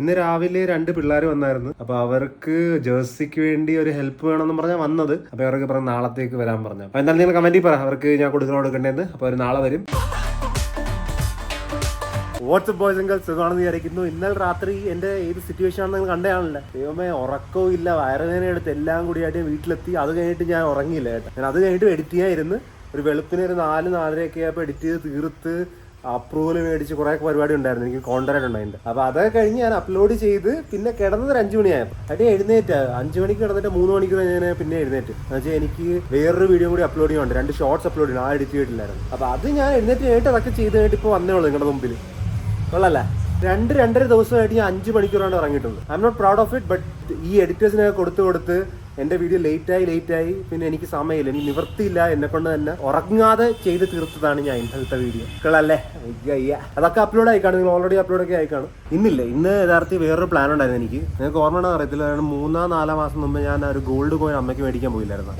ഇന്ന് രാവിലെ രണ്ട് പിള്ളേർ വന്നായിരുന്നു. അപ്പൊ അവർക്ക് ജേഴ്സിക്ക് വേണ്ടി ഒരു ഹെൽപ്പ് വേണമെന്ന് പറഞ്ഞാൽ വന്നത്. അപ്പൊ അവർക്ക് പറഞ്ഞ നാളത്തേക്ക് വരാൻ പറഞ്ഞു. അപ്പൊ എന്തായാലും നിങ്ങൾ കമന്റിൽ പറ. അവർക്ക് ഞാൻ കൊടുക്കണം കൊടുക്കേണ്ടത് അപ്പൊ അവർ നാളെ വരും. വാട്സപ്പ് ബോയ്സ് ഗേൾസ് സുഖമാണെന്ന് വിചാരിക്കുന്നു. ഇന്നലെ രാത്രി എന്റെ ഏത് സിറ്റുവേഷൻ ആണെന്ന് നിങ്ങൾ കണ്ടതാണല്ലോ ദൈവമേ ഉറക്കവും ഇല്ല. വയറുവേദന എടുത്ത് എല്ലാം കൂടി കൂടിയായിട്ട് വീട്ടിലെത്തി. അത് കഴിഞ്ഞിട്ട് ഞാൻ ഉറങ്ങിയില്ല കേട്ടോ. ഞാൻ അത് കഴിഞ്ഞിട്ട് എഡിറ്റ് ചെയ്യായിരുന്നു ഒരു വെളുപ്പിന് ഒരു നാല് നാലരയൊക്കെ ആയപ്പോൾ എഡിറ്റ് ചെയ്ത് തീർത്ത് അപ്രൂവൽ മേടിച്ച് കുറേ പരിപാടി ഉണ്ടായിരുന്നു. എനിക്ക് കോൺട്രാക്ട് ഉണ്ടായിട്ടുണ്ട് അപ്പോൾ അതൊക്കെ കഴിഞ്ഞ് ഞാൻ അപ്ലോഡ് ചെയ്ത് പിന്നെ കിടന്നത് ഒരു അഞ്ച് മണിയായപ്പോൾ അടി എഴുന്നേറ്റ്. അഞ്ച് മണിക്ക് കിടന്നിട്ട് മൂന്ന് മണിക്ക് ഞാൻ പിന്നെ എഴുന്നേറ്റ്. എന്ന് വെച്ചാൽ എനിക്ക് വേറൊരു വീഡിയോ കൂടി അപ്ലോഡ് ചെയ്യാനുണ്ട്. രണ്ട് ഷോർട്സ് അപ്ലോഡ് ചെയ്യണം. ആ എഡിറ്റ് ചെയ്തിട്ടില്ലായിരുന്നു. അപ്പോൾ അത് ഞാൻ എഴുന്നേറ്റ് കഴിഞ്ഞിട്ട് അതൊക്കെ ചെയ്ത് കഴിഞ്ഞിട്ട് ഇപ്പോൾ വന്നേ ഉള്ളൂ നിങ്ങളുടെ മുമ്പിൽ കൊള്ളല്ലേ? രണ്ട് രണ്ടര ദിവസമായിട്ട് ഞാൻ അഞ്ച് മണിക്കൂറാണ് ഇറങ്ങിയിട്ടുണ്ട് I'm not proud of it but ഈ എഡിറ്റേഴ്സിനൊക്കെ കൊടുത്ത് കൊടുത്ത് എന്റെ വീഡിയോ ലേറ്റ് ആയി ലേറ്റ് ആയി. പിന്നെ എനിക്ക് സമയമില്ല. എനിക്ക് നിവർത്തിയില്ല. എന്നെ കൊണ്ട് തന്നെ ഉറങ്ങാതെ ചെയ്ത് തീർത്തതാണ് ഞാൻ ഇന്നത്തെ വീഡിയോ അയ്യ അതൊക്കെ അപ്ലോഡ് ആയി കാണും. നിങ്ങൾ ഓൾറെഡി അപ്ലോഡ് ഒക്കെ ആയിക്കാണ് കാണും. ഇന്നില്ല? ഇന്ന് യഥാർത്ഥത്തിൽ വേറൊരു പ്ലാൻ ഉണ്ടായിരുന്നു എനിക്ക്. നിങ്ങൾക്ക് ഓർമ്മ അറിയത്തില്ല. മൂന്നാം നാലാം മാസം മുമ്പ് ഞാൻ ഒരു ഗോൾഡ് കോയിൻ അമ്മയ്ക്ക് മേടിക്കാൻ പോയില്ലായിരുന്നു?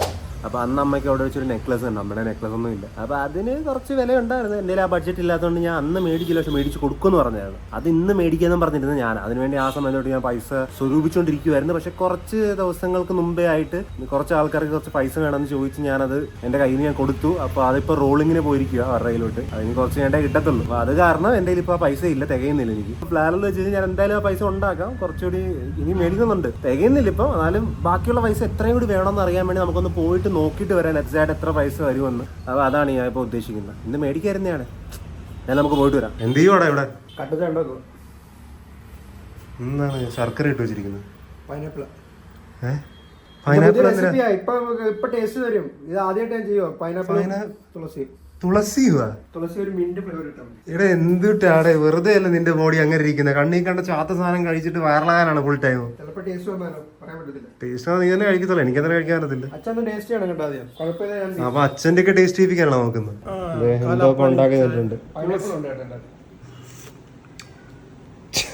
അപ്പൊ അന്ന് അമ്മയ്ക്ക് അവിടെ വെച്ചൊരു നെക്ലസ് ഉണ്ട്. അമ്മയുടെ നെക്ലസ് ഒന്നും ഇല്ല. അപ്പോൾ അതിന് കുറച്ച് വില ഉണ്ടായിരുന്നു എന്റെ ആ ബഡ്ജറ്റ് ഇല്ലാത്തതുകൊണ്ട് ഞാൻ അന്ന് മേടിക്കില്ല പക്ഷെ മേടിച്ച് കൊടുക്കുമെന്ന് പറഞ്ഞായിരുന്നു. അത് ഇന്ന് മേടിക്കാന്നും പറഞ്ഞിരുന്നു ഞാൻ. അതിനുവേണ്ടി ആ സമയത്തോട്ട് ഞാൻ പൈസ സ്വരൂപിച്ചുകൊണ്ടിരിക്കുമായിരുന്നു പക്ഷെ കുറച്ച് ദിവസങ്ങൾക്ക് മുമ്പേ ആയിട്ട് കുറച്ച് ആൾക്കാർക്ക് കുറച്ച് പൈസ വേണമെന്ന് ചോദിച്ച് ഞാനത് എന്റെ കയ്യിൽ ഞാൻ കൊടുത്തു. അപ്പോൾ അതിപ്പോൾ റോളിങ്ങിന് പോയിരിക്കുക അവരുടെ കയ്യിലോട്ട് അതിന് കുറച്ച് ഞാൻ കിട്ടത്തുള്ളൂ. അപ്പോൾ അത് കാരണം എന്റെ കയ്യിൽ ഇപ്പോൾ പൈസ ഇല്ല. തികയുന്നില്ല എനിക്ക്. പ്ലാൻ എന്ന് വെച്ച് കഴിഞ്ഞാൽ ഞാൻ എന്തായാലും ആ പൈസ ഉണ്ടാക്കാം. കുറച്ചുകൂടി ഇനി മേടിക്കുന്നുണ്ട്. തികയുന്നില്ല ഇപ്പോൾ എന്നാലും ബാക്കിയുള്ള പൈസ എത്രയും കൂടി വേണമെന്ന് അറിയാൻ വേണ്ടി നമുക്കൊന്ന് പോയിട്ട് നോക്കിയിട്ട് വരാൻ എക്സാക്ട് എത്ര പൈസ വരുമെന്ന്. അപ്പോൾ അതാണ് ഞാൻ ഇപ്പോൾ ഉദ്ദേശിക്കുന്നത്. ഇന്ന് മേടിക്കായിരുന്നതാണ് ഞാൻ നമുക്ക് പോയിട്ട് വരാം. എന്ത് ചെയ്യുവാടാ ഇവിടെ? കട്ടത് ഉണ്ടാക്കുക എന്താണ് ശർക്കര ഇട്ട് വെച്ചിരിക്കുന്നത്. പൈനാപ്പിൾ ഏഹ് പൈനാപ്പിൾ ഇപ്പൊ ഇപ്പൊ ടേസ്റ്റ് വരും. ഇത് ആദ്യമായിട്ട് ഞാൻ ചെയ്യുമോ പൈനാപ്പിൾ തുളസി തുളസി വാ. തുളസി ഒരു മിന്റ് ഫ്ലേവർ ഇവിടെ എന്തിട്ടാടെ വെറുതെ അല്ല നിന്റെ ബോഡി അങ്ങനെ ഇരിക്കുന്നത് കണ്ണീ കണ്ട ചാത്ത സാധനം കഴിച്ചിട്ട് വയറിളകാനാണ് ഫുൾ ടൈം ടേസ്റ്റ് നീ തന്നെ കഴിക്കത്തില്ല എനിക്ക് നീ തന്നെ കഴിക്കാൻ പറ്റത്തില്ല. അപ്പൊ അച്ഛന്റെ ഒക്കെ ടേസ്റ്റ് ചെയ്യിപ്പിക്കാനാണ് നോക്കുന്നത്? എന്തൊക്കെ ഉണ്ടാക്കി തന്നിട്ടുണ്ട്.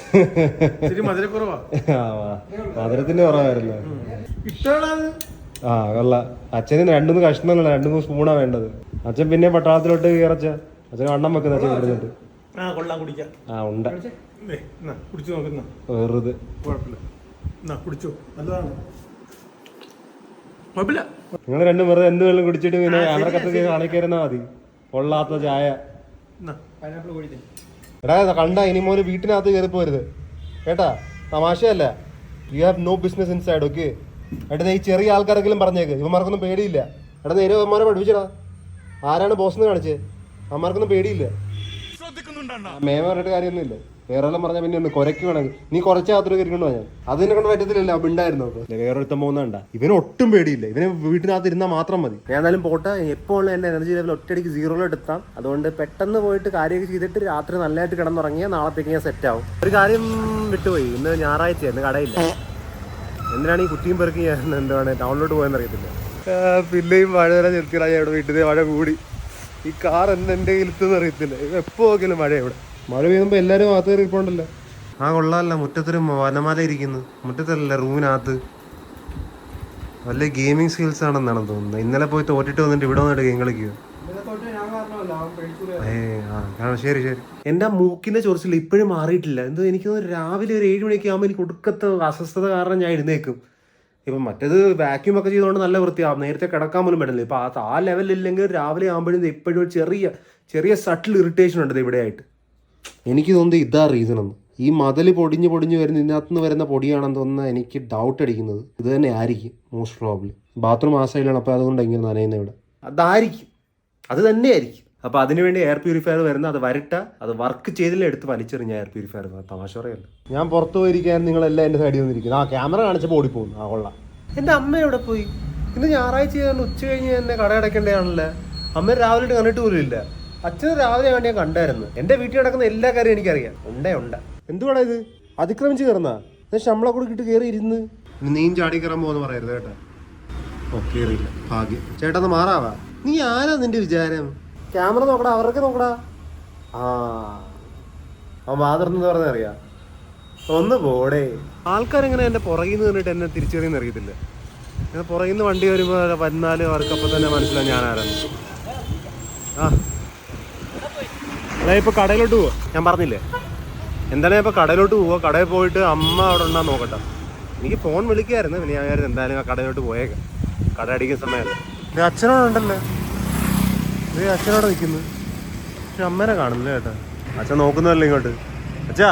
മധുരത്തിന്റെ കുറവായിരുന്നു. ഇഷ്ടമാണ് ആ കൊള്ള. അച്ഛന് രണ്ടുമൂന്ന് കഷ്ണമല്ല രണ്ടുമൂന്ന് സ്പൂണാ വേണ്ടത്. അച്ഛൻ പിന്നെ പട്ടാളത്തിലോട്ട് കയറച്ച. അച്ഛൻ വണ്ണം വെക്കുന്ന അച്ഛൻ ഇരുന്നിട്ട് ആ കൊള്ളാം കുടിക്കാം. ആ ഉണ്ട്. കുടിച്ചു? നോക്കുന്ന വെറുതെ. കുഴപ്പമില്ല. എന്നാ കുടിച്ചോ. നല്ലതാണ്. കുഴപ്പമില്ല. നിങ്ങൾ രണ്ടും വെറുതെ എന്ത് വെള്ളം കുടിച്ചിട്ട് പിന്നെ ക്യാമറക്കത്തൊക്കെ കാണിക്കരുന്നാ മതി. കൊള്ളാത്ത ചായ. എടാ കണ്ട ഇനി മോന് വീട്ടിനകത്ത് കയറി പോരുത് കേട്ടാ തമാശയല്ല. You have no business inside okay എടാ ഈ ചെറിയ ആൾക്കാരെങ്കിലും പറഞ്ഞേക്ക്. ഇവന്മാർക്കൊന്നും പേടിയില്ല. എടാ നേരെ ഇവന്മാരെ പഠിപ്പിച്ചടാ. ആരാണ് ബോസ് എന്ന് കാണിച്ചേ? അവന്മാർക്കൊന്നും പേടിയില്ല. മേമ പറഞ്ഞിട്ട് കാര്യമൊന്നുമില്ല. വേറെല്ലാം പറഞ്ഞാൽ പിന്നെ ഒന്ന് കുരയ്ക്കുവാണെങ്കിൽ നീ കുറച്ച് യാത്ര കയറിക്കൊണ്ടു ഞാൻ? അതിനെ കൊണ്ട് പറ്റത്തില്ലല്ലോ അപ്പൊ ഉണ്ടായിരുന്നു അപ്പൊ വേറൊരുത്തം പോകുന്നുണ്ട ഇവന് ഒട്ടും പേടിയില്ല. ഇവന് വീട്ടിനകത്ത് ഇരുന്നാൽ മാത്രം മതി. ഞാൻ എന്നാലും പോട്ടെ. എപ്പോൾ എന്റെ എനർജി ലെവൽ ഒറ്റയടിക്ക് സീറോ എടുത്താം. അതുകൊണ്ട് പെട്ടെന്ന് പോയിട്ട് കാര്യമൊക്കെ ചെയ്തിട്ട് രാത്രി നല്ലതായിട്ട് കിടന്നുറങ്ങിയാൽ നാളത്തേക്ക് ഞാൻ സെറ്റ് ആവും. ഒരു കാര്യം വിട്ടുപോയി. ഇന്ന് ഞായറാഴ്ചയായിരുന്നു കടയില്ല. എന്തിനാണ് ഈ കുറ്റിയും പെറുക്കി ഞാൻ എന്താണ് ടൗണിലോട്ട് പോയെന്ന് അറിയത്തില്ല. പിന്നെയും മഴ വരെ നിർത്തിയിടാ ഇവിടെ വീട്ടിൽ മഴ കൂടി. ഈ കാർ എന്തെന്റെ കയ്യിലെത്തുന്ന അറിയത്തില്ല. എപ്പോ നോക്കിയാലും മഴ ഇവിടെ. മഴ പെയ്യുമ്പോൾ എല്ലാവരും അകത്ത് കയറി പോണ്ടല്ലോ ആ കൊള്ളാമല്ല മുറ്റത്തൊരു വനമാല ഇരിക്കുന്നു. മുറ്റത്തല്ല റൂമിനകത്ത്. വല്ല ഗെയിമിംഗ് സ്കിൽസ് ആണെന്നാണ് തോന്നുന്നത്. ഇന്നലെ പോയി തോറ്റിട്ട് വന്നിട്ട് ഇവിടെ വന്നിട്ട് ഗെയിം കളിക്കുക ഞാൻ ഏ ശരി ശരി. എന്റെ ആ മൂക്കിന്റെ ചൊറിച്ചിൽ ഇപ്പോഴും മാറിയിട്ടില്ല. എന്തോ എനിക്ക് രാവിലെ ഒരു ഏഴ് മണിയൊക്കെ ആകുമ്പോൾ എനിക്ക് ഒടുക്കത്തെ അസ്വസ്ഥത കാരണം ഞാൻ എഴുന്നേക്കും. ഇപ്പം മറ്റേത് വാക്യൂം ഒക്കെ ചെയ്തുകൊണ്ട് നല്ല വൃത്തിയാവും നേരത്തെ കിടക്കാൻ പോലും പറ്റില്ല. ഇപ്പം ആ ആ ലെവലില്ലെങ്കിൽ രാവിലെ ആകുമ്പോഴും എപ്പോഴും ഒരു ചെറിയ ചെറിയ സട്ടിൽ ഇറിറ്റേഷൻ ഉണ്ട് ഇവിടെ ആയിട്ട് എനിക്ക് തോന്നുന്നത് ഇതാ റീസൺ എന്ന്. ഈ മതിൽ പൊടിഞ്ഞ് പൊടിഞ്ഞ് വരുന്ന ഇതിനകത്ത് നിന്ന് വരുന്ന പൊടിയാണെന്ന് തോന്നുന്നത് എനിക്ക് ഡൗട്ട് അടിക്കുന്നത് ഇത് തന്നെ ആയിരിക്കും മോസ്റ്റ് പ്രോബ്ലി ബാത്റൂം ആ സൈഡിലാണ് അപ്പോൾ അതുകൊണ്ട് ഇങ്ങനെ നനയുന്ന ഇവിടെ. അതായിരിക്കും. അത് തന്നെയായിരിക്കും. അപ്പോൾ അതിനുവേണ്ടി എയർ പ്യൂരിഫയർ വരുന്ന അത് വരട്ട അത് വർക്ക് ചെയ്തില്ല എടുത്ത് വലിച്ചെറിഞ്ഞ എയർ പ്യൂരിഫയർ തമാശ പറയല്ല? ഞാൻ പുറത്തു പോയിരിക്കാൻ നിങ്ങളെല്ലാം എന്റെ സൈഡിൽ വന്നിരിക്കുന്നു. ആ ക്യാമറ കാണിച്ചപ്പോൾ ഓടിപ്പോകുന്നു ആ കൊള്ളാം. എന്റെ അമ്മ എവിടെ പോയി? ഇന്ന് ഞായറാഴ്ച ആയതുകൊണ്ട് ഉച്ച കഴിഞ്ഞ് തന്നെ കട അടയ്ക്കേണ്ടതാണല്ലേ? അമ്മ രാവിലെ കണ്ടിട്ട് പോലും ഇല്ല. അച്ഛന് രാവിലെ വേണ്ടി ഞാൻ കണ്ടായിരുന്നു. എന്റെ വീട്ടിൽ നടക്കുന്ന എല്ലാ കാര്യവും എനിക്കറിയാം. ഉണ്ടേ ഉണ്ട്. എന്തുവാടാ ഇത്? അതിക്രമിച്ച് കയറുന്ന? ഞാൻ ശമ്പളം കൂടി കിട്ടി കയറി ഇരുന്ന്. നീയും ചാടി കയറാൻ പോകുന്ന പറയരുത് കേട്ടോ. ഓ കയറിയില്ല. ഭാഗ്യം. ചേട്ടാ ഒന്ന് മാറാവാ. നീ ആരാ നിന്റെ വിചാരം? ക്യാമറ നോക്കടാ അവർക്ക് നോക്കടാ. ആ. അവൻ മാതൃന്ന് പറഞ്ഞറിയാ ഒന്ന് പോടേ. ആൾക്കാരെങ്ങനെ എന്റെ പുറകിൽ നിന്ന് നിന്നിട്ട് എന്നെ തിരിച്ചറിയുന്ന അറിയത്തില്ല. ഞാൻ പുറകിൽ നിന്ന് വണ്ടി വരുമ്പോൾ വന്നാലും അവർക്കപ്പം തന്നെ മനസ്സിലാവും ഞാൻ ആരാണ് ആ. അതായത് ഇപ്പൊ കടയിലോട്ട് പോവാ. ഞാൻ പറഞ്ഞില്ലേ? എന്തായാലും ഇപ്പൊ കടയിലോട്ട് പോവാ? കടയിൽ പോയിട്ട് അമ്മ അവിടെ ഉണ്ടാ നോക്കട്ടെ. എനിക്ക് ഫോൺ വിളിക്കായിരുന്നു പിന്നെ ഞാൻ എന്തായാലും ആ കടയിലോട്ട് പോയേക്കാം. കട അടിക്കുന്ന സമയമല്ല അച്ഛനോടുണ്ടല്ലോ ഇത് അച്ഛനോടെ നിൽക്കുന്നു. പക്ഷെ അമ്മേനെ കാണുന്നില്ല കേട്ടാ അച്ഛൻ നോക്കുന്നതല്ലേ ഇങ്ങോട്ട്? അച്ഛാ.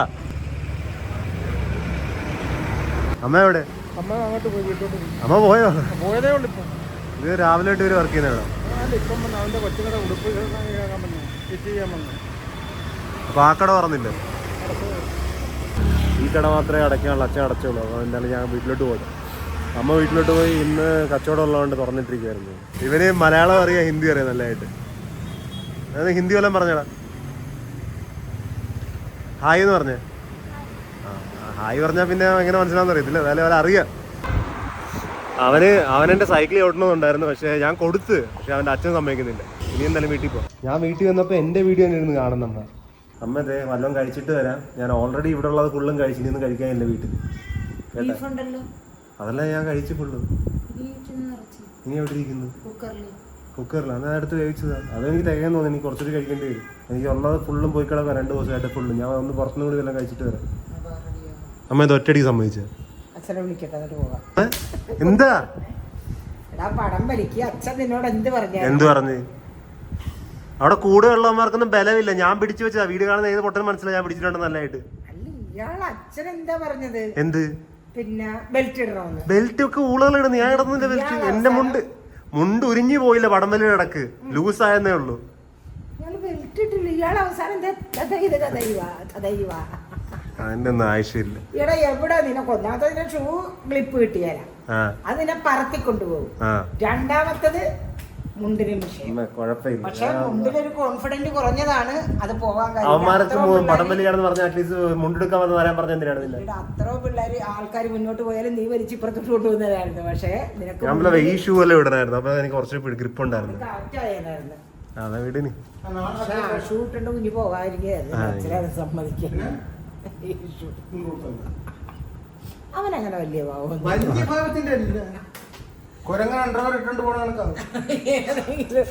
അമ്മ എവിടെ? അമ്മ അങ്ങോട്ട് പോയി വീട്ടിലോട്ട് പോയി അമ്മ പോയോ? പോയതേ ഉള്ളൂ ഇപ്പം. ഇത് രാവിലെ തൊട്ട് ഇവർ വർക്ക് ചെയ്യുന്നതാണോ അല്ല ഇപ്പം വന്ന് അവന്റെ കൊച്ചുങ്ങളുടെ ഉടുപ്പ് കേൾക്കാൻ വന്നു. ഫിറ്റ് ചെയ്യാൻ വന്നു. അപ്പൊ ആ കട പറഞ്ഞില്ലേ ഈ കട മാത്രമേ അടയ്ക്കാനുള്ള അച്ഛൻ അടച്ചുള്ളൂ. അപ്പോൾ എന്തായാലും ഞാൻ വീട്ടിലോട്ട് പോയത് അമ്മ വീട്ടിലോട്ട് പോയി ഇന്ന് കച്ചവടം ഉള്ളതുകൊണ്ട് തുറന്നിട്ടിരിക്കുവായിരുന്നു. ഇവന് മലയാളം അറിയാം ഹിന്ദി അറിയാം നല്ലതായിട്ട്. അതായത് ഹിന്ദി വല്ലതും പറഞ്ഞടാ. ഹായ് എന്ന് പറഞ്ഞേ. ഹായ് പറഞ്ഞാൽ പിന്നെ എങ്ങനെ മനസ്സിലാവുന്ന അറിയത്തില്ല. എന്നാലും അവൻ അറിയാം. അവന് അവൻ എന്റെ സൈക്കിൾ ഓടണമെന്നുണ്ടായിരുന്നു പക്ഷേ ഞാൻ കൊടുത്ത് പക്ഷെ അവന്റെ അച്ഛൻ സമ്മതിക്കുന്നില്ല. ഇനി എന്തായാലും വീട്ടിൽ പോ. ഞാൻ വീട്ടിൽ വന്നപ്പോൾ എന്റെ വീഡിയോ തന്നെ ഇരുന്ന് കാണുന്ന അമ്മ ഇതേ വല്ലതും കഴിച്ചിട്ട് വരാം. ഞാൻ ഓൾറെഡി ഇവിടെ ഉള്ളത് ഫുള്ളും കഴിച്ചിട്ട് കഴിക്കാനില്ല വീട്ടിൽ. കേട്ടാ? അതല്ല ഞാൻ കഴിച്ചു ഫുള്ളു. ഇനി എവിടെ ഇരിക്കുന്നു? കുക്കറിലാണ് ഞാൻ അടുത്ത് വേവിച്ചതാ. അതെനിക്ക് തികയാൻ തോന്നി. എനിക്ക് കുറച്ചൊരു കഴിക്കേണ്ടി വരും. എനിക്ക് ഉള്ളത് ഫുള്ളും പോയി കിടക്കാം രണ്ട് ദിവസമായിട്ട് ഫുള്ളും. ഞാൻ ഒന്ന് പുറത്തുനിന്ന് കൂടി എല്ലാം കഴിച്ചിട്ട് വരാം. അമ്മ ഇത് ഒറ്റയടിക്ക് സംഭവിച്ചത് അച്ഛനെ വിളിക്കട്ടെ എന്നിട്ട് പോകാം. എന്താ? എടാ പടം വലിക്കുക അച്ഛൻ നിന്നോട് എന്ത് പറഞ്ഞു എന്ത് പറഞ്ഞ്? അവിടെ കൂടെ ഉള്ളവന്മാർക്കൊന്നും ബലമില്ല. ഞാൻ പിടിച്ചു വെച്ചതാ. വീട് കാണുന്ന ഏത് പൊട്ടൻ മനസ്സിലായി. ഞാൻ പിടിച്ചിട്ടുണ്ട് നല്ലതായിട്ട്. അല്ല ഇയാൾ അച്ഛൻ എന്താ പറഞ്ഞത്? എന്ത്? പിന്നെ ബെൽറ്റ് ഇടണമെന്ന് ബെൽറ്റ് ഒക്കെ ഊളുകൾ ഇടുന്നു ഞാൻ ഇടുന്നില്ല ബെൽറ്റ് എന്റെ മുണ്ട്. മുണ്ട് ഉരിഞ്ഞു പോയില്ല പടമ്പലിൽ ഇടയ്ക്ക്? ലൂസ് ആയെന്നേ ഉള്ളൂ അതിന്റെ ഒന്നും ആവശ്യമില്ല. ഇവിടെ എവിടെ നിനക്ക് ഒന്നാമത്തെ ഷൂ ക്ലിപ്പ് കിട്ടിയാലാ അത് നിന്നെ പറത്തി കൊണ്ടുപോകും രണ്ടാമത്തത് മുണ്ടിന് പക്ഷെ. മുണ്ടിലൊരു കോൺഫിഡന്റ് കുറഞ്ഞതാണ്. അത് പോകാൻ. അവന്മാർക്ക് പിള്ളേര് പടമ്പലിയാണെന്ന് അറ്റ്ലീസ്റ്റ് മുണ്ടെടുക്കാൻ വന്ന് വരാൻ പറഞ്ഞ എന്തിനാണ് അത്ര പിള്ളേര് ആൾക്കാർ മുന്നോട്ട് പോയാലും നീ വലിച്ച് ഇപ്പുറത്തോട്ട് കൊണ്ടുവന്നതായിരുന്നു. പക്ഷേ നിനക്ക് ഈ ഷൂ എല്ലാം ഇടണായിരുന്നു. അപ്പൊ എനിക്ക് കുറച്ച് ഗ്രിപ്പ് ഉണ്ടായിരുന്നു. കാറ്റായിരുന്നു അതാ വീടിന്. ഷൂ ഇട്ടുണ്ട് കുഞ്ഞു അച്ഛനത് സമ്മതിക്കും. അവനങ്ങനെ വലിയ പാവം അല്ല. കുരങ്ങൻ അണ്ടർവെയർ ഇട്ടുകൊണ്ട് പോണ കണക്കാണ് ഏതെങ്കിലും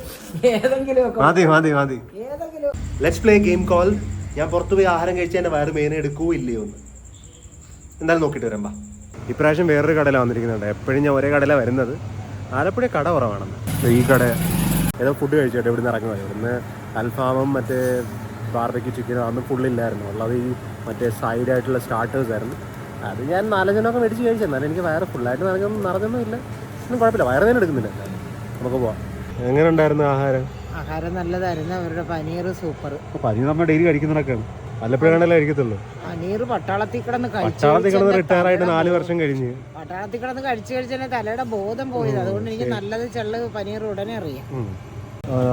ഏതെങ്കിലും മതി മതി മതി. ഏതെങ്കിലും ലെറ്റ്സ് പ്ലേ ഗെയിം കോൾ ഞാൻ പുറത്തു പോയി ആഹാരം കഴിച്ചാൽ എന്റെ വയറ് മേനെ എടുക്കൂ ഇല്ലയോ എന്ന്. എന്തായാലും നോക്കിയിട്ട് വരാം ബാ. ഇപ്രാവശ്യം വേറൊരു കടല വന്നിരിക്കുന്നുണ്ട്. എപ്പോഴും ഞാൻ ഒരേ കടല വരുന്നത്. ആലപ്പുഴ കട കുറവാണെന്ന്. ഈ കട ഏതോ ഫുഡ് കഴിച്ചോട്ടെ ഇവിടുന്ന് ഇറങ്ങുന്നത് ഇവിടുന്ന് അൽഫാമും മറ്റേ ബാർബയ്ക്ക് ചിക്കനും അതൊന്നും ഫുള്ളില്ലായിരുന്നു ഉള്ളത് ഈ മറ്റേ സൈഡായിട്ടുള്ള സ്റ്റാർട്ടേഴ്സ് ആയിരുന്നു. അത് ഞാൻ നാലഞ്ചെണ്ണമൊക്കെ മേടിച്ച് കഴിച്ചു. എന്നാലും എനിക്ക് വയറ് ഫുള്ളായിട്ട് നിറഞ്ഞൊന്നും നിറഞ്ഞൊന്നും ഇല്ല ഒന്നും കുഴപ്പമില്ല. വയറുവേദന എടുക്കുന്നില്ല. നമുക്ക് പോവാം. എങ്ങനെ ഉണ്ടായിരുന്നു ആഹാരം? ആഹാരം നല്ലതായിരുന്നു. അവരുടെ പനീർ സൂപ്പർ. പനീർ നമ്മൾ ഡെയിലി കഴിക്കുന്നതൊക്കെയാണ്. വല്ലപ്പോഴാണല്ലോ കഴിക്കത്തുള്ളൂ? പനീർ പട്ടാളത്തിൽ കിടന്ന് കഴിച്ചു പട്ടാളത്തിൽ കിടന്ന് റിട്ടയർ ആയിട്ട് നാല് വർഷം കഴിഞ്ഞ്. പട്ടാളത്തിൽ കിടന്ന് കഴിച്ചു കഴിച്ചാൽ തലയുടെ ബോധം പോയത്. അതുകൊണ്ട് എനിക്ക് നല്ലത് ചെള്ള് പനീർ ഉടനെ അറിയാം.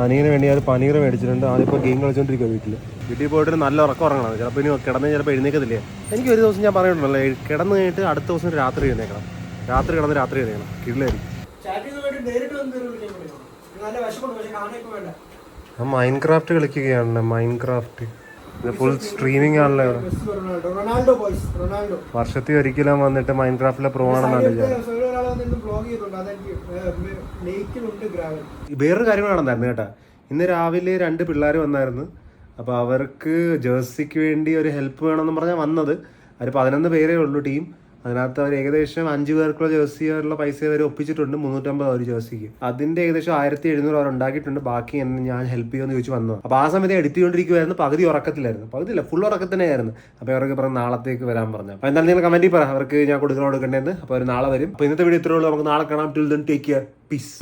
അനിയന് വേണ്ടി പനീർ മേടിച്ചിട്ടുണ്ട്. അതിപ്പോൾ ഗെയിം കളിച്ചോണ്ടിരിക്കുക വീട്ടിൽ വീട്ടിൽ പോയിട്ട് നല്ല ഉറക്കം ഉറങ്ങണം. ചിലപ്പോൾ ഇനി കിടന്ന് ചിലപ്പോൾ എഴുന്നേക്കത്തില്ലേ? എനിക്ക് ഒരു ദിവസം ഞാൻ പറഞ്ഞിട്ടുണ്ടല്ലോ കിടന്നു കഴിഞ്ഞിട്ട് അടുത്ത ദിവസം രാത്രി എഴുന്നേക്കണം. രാത്രി കിടന്ന് രാത്രി പക്ഷെ കാണാനൊക്കെ വേണ്ട. ഞാൻ മൈൻഡ് ക്രാഫ്റ്റ് ഇത് ഫുൾ സ്ട്രീമിംഗ് ആണല്ലേ വർഷത്തിൽ ഒരിക്കലും വന്നിട്ട് മൈൻഡ് ക്രാഫ്റ്റിലെ പ്രോ ആണെന്നാണ് വേറൊരു കാര്യം കൂടെ നടന്നായിരുന്നു കേട്ടാ. ഇന്ന് രാവിലെ രണ്ട് പിള്ളേർ വന്നായിരുന്നു. അപ്പോൾ അവർക്ക് ജേഴ്സിക്ക് വേണ്ടി ഒരു ഹെൽപ്പ് വേണമെന്ന് പറഞ്ഞാൽ വന്നത്. അവർ പതിനൊന്ന് പേരേ ഉള്ളൂ ടീം അതിനകത്ത് അവർ ഏകദേശം അഞ്ച് പേർക്കുള്ള ജേഴ്സിയുള്ള പൈസ അവർ ഒപ്പിച്ചിട്ടുണ്ട്. മുന്നൂറ്റമ്പത് ഒരു ജേഴ്സിക്ക്. അതിന്റെ ഏകദേശം ആയിരത്തി എഴുന്നൂറ് അവർ ഉണ്ടാക്കിയിട്ടുണ്ട്. ബാക്കി എന്ന് ഞാൻ ഹെൽപ്പ് ചെയ്യുമെന്ന് ചോദിച്ചു വന്നു അപ്പോൾ ആ സമയത്ത് എഡിറ്റ് ചെയ്തുകൊണ്ടിരിക്കുവായിരുന്നു. പകുതി ഉറക്കത്തിലായിരുന്നു. പകുതിയില്ല ഫുൾ ഉറക്കത്തിനായിരുന്നു അപ്പോൾ അവർക്ക് പറഞ്ഞു നാളത്തേക്ക് വരാൻ പറഞ്ഞു. അപ്പോൾ എന്തായാലും നിങ്ങൾ കമന്റിൽ പറ. അവർക്ക് ഞാൻ കൊടുക്കണം കൊടുക്കണ്ടേന്ന്. അപ്പോൾ അവർ നാളെ വരും. അപ്പോൾ ഇന്നത്തെ വീഡിയോ ഇത്രയുള്ളൂ നമുക്ക് നാളെ കാണാം. Till then take care peace